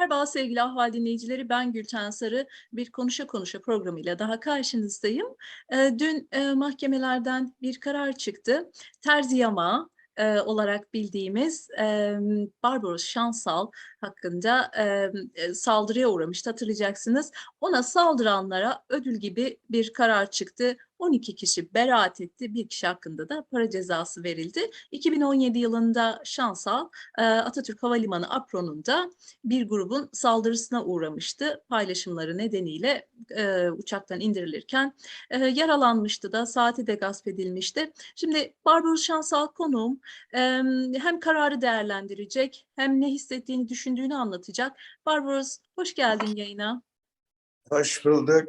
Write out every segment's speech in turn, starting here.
Merhaba sevgili Ahval dinleyicileri. Ben Gülten Sarı. Bir Konuşa Konuşa programıyla daha karşınızdayım. Eee, dün, eee, mahkemelerden bir karar çıktı. Terzi yamağı, eee, olarak bildiğimiz, emm, Barbaros Şansal hakkında, saldırıya uğramıştı hatırlayacaksınız. Ona saldıranlara ödül gibi bir karar çıktı. 12 kişi beraat etti. 1 kişi hakkında da para cezası verildi. 2017 yılında Şansal, Atatürk Havalimanı apronunda bir grubun saldırısına uğramıştı. Paylaşımları nedeniyle, uçaktan indirilirken, yaralanmıştı da, saati de gasp edilmişti. Şimdi Barbaros Şansal konuğum. Hem kararı değerlendirecek hem ne hissettiğini, düşündüğünü anlatacak. Barbaros, hoş geldin yayına. Hoş bulduk.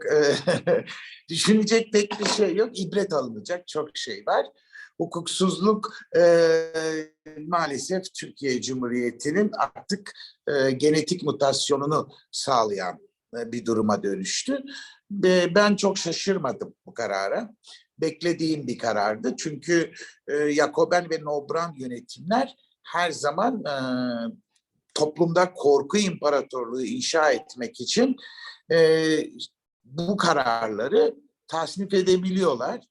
Düşünecek pek bir şey yok. İbret alınacak çok şey var. Hukuksuzluk eee, maalesef Türkiye Cumhuriyeti'nin artık eee, genetik mutasyonunu sağlayan eee, bir duruma dönüştü. Ve ben çok şaşırmadım bu karara. Beklediğim bir karardı. Çünkü eee Jacoben ve Nobran yönetimler her zaman eee, toplumda korku imparatorluğu inşa etmek için eee, bu kararları tasnif edebiliyorlar.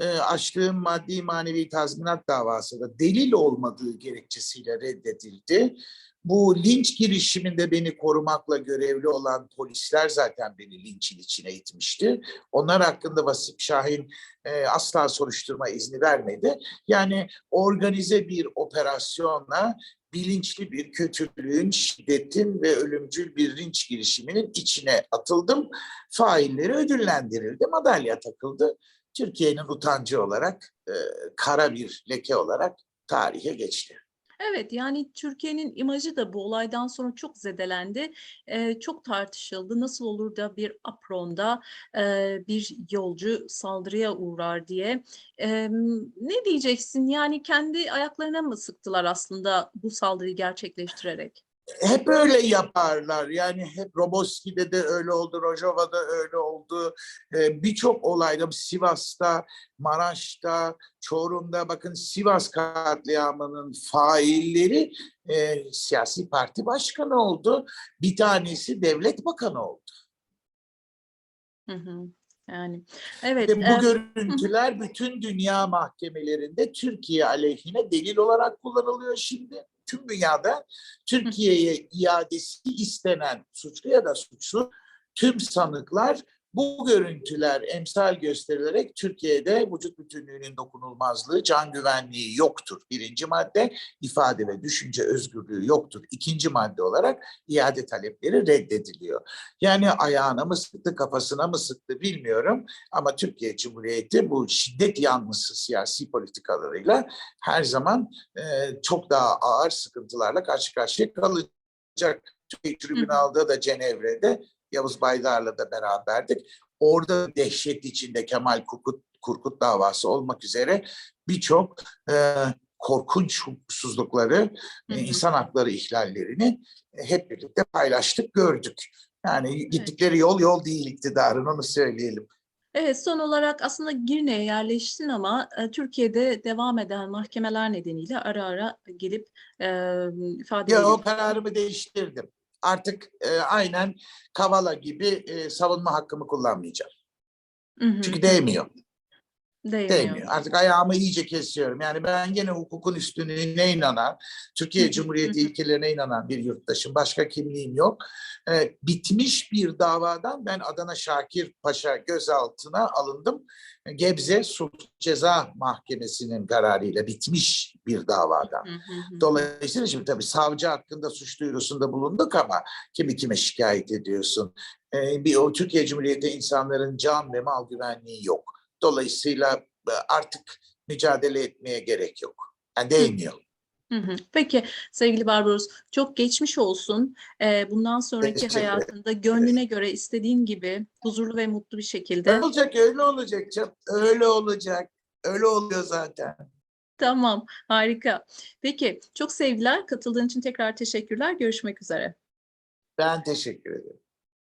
Eee, açtığım maddi manevi tazminat davası da delil olmadığı gerekçesiyle reddedildi. Bu linç girişiminde beni korumakla görevli olan polisler zaten beni linçin içine itmişti. Onlar hakkında Vasıf Şahin eee, asla soruşturma izni vermedi. Yani organize bir operasyonla bilinçli bir kötülüğün, şiddetin ve ölümcül bir linç girişiminin içine atıldım. Failleri ödüllendirildi, madalya takıldı. Türkiye'nin utancı olarak, e, kara bir leke olarak tarihe geçti. Evet, yani Türkiye'nin imajı da bu olaydan sonra çok zedelendi. Eee, çok tartışıldı. Nasıl olur da bir apronda, eee, bir yolcu saldırıya uğrar diye. Emm, ne diyeceksin? Yani kendi ayaklarına mı sıktılar aslında bu saldırıyı gerçekleştirerek? Hep öyle yaparlar. Yani hep Roboski'de de öyle oldu, Rojava'da öyle oldu. Ee, Birçok olayda Sivas'ta, Maraş'ta, Çorum'da bakın Sivas katliamının failleri e, siyasi parti başkanı oldu. Bir tanesi devlet bakanı oldu. Hı hı. Yani evet. Ve bu görüntüler bütün dünya mahkemelerinde Türkiye aleyhine delil olarak kullanılıyor şimdi. Tüm dünyada Türkiye'ye iadesi istenen suçlu ya da suçlu tüm sanıklar bu görüntüler emsal gösterilerek Türkiye'de vücut bütünlüğünün dokunulmazlığı, can güvenliği yoktur. Birinci madde ifade ve düşünce özgürlüğü yoktur. İkinci madde olarak iade talepleri reddediliyor. Yani ayağına mı sıktı, kafasına mı sıktı bilmiyorum. Ama Türkiye Cumhuriyeti bu şiddet yanlısı siyasi politikalarıyla her zaman e, çok daha ağır sıkıntılarla karşı karşıya kalacak. Türkiye Tribunal'da da Cenevre'de Yavuz Baydar'la da beraberdik. Orada dehşet içinde Kemal Kurkut, Kurkut davası olmak üzere birçok e, korkunç hukuksuzlukları, Hı e, hı. insan hakları ihlallerini e, hep birlikte paylaştık, gördük. Yani Evet. gittikleri yol yol değil iktidarın onu söyleyelim. Evet, son olarak aslında Girne'ye yerleştin ama, eee, Türkiye'de devam eden mahkemeler nedeniyle ara ara gelip, emm, ifade Ya o kararımı değiştirdim. Artık e, aynen Kavala gibi e, savunma hakkımı kullanmayacağım. Hı hı. Çünkü değmiyor. Değmiyor. Değmiyor. Artık ayağımı iyice kesiyorum. Yani ben gene hukukun üstünlüğüne inanan, Türkiye. Cumhuriyeti ilkelerine inanan bir yurttaşım. Başka kimliğim yok. Ee, bitmiş bir davadan ben Adana Şakir Paşa gözaltına alındım. Gebze Sulh Ceza Mahkemesi'nin kararıyla bitmiş bir davadan. Dolayısıyla şimdi tabii savcı hakkında suç duyurusunda bulunduk ama kimi kime şikayet ediyorsun? Ee, bir o Türkiye Cumhuriyeti insanların can ve mal güvenliği yok. Dolayısıyla e, artık mücadele etmeye gerek yok. Yani değmiyor. Hı hı. Peki sevgili Barbaros, çok geçmiş olsun. Eee, bundan sonraki hayatında gönlüne göre istediğin gibi huzurlu ve mutlu bir şekilde olacak? Öyle olacak canım. Öyle olacak. Öyle oluyor zaten. Tamam, harika. Peki, çok sevgiler. Katıldığın için tekrar teşekkürler. Görüşmek üzere. Ben teşekkür ederim.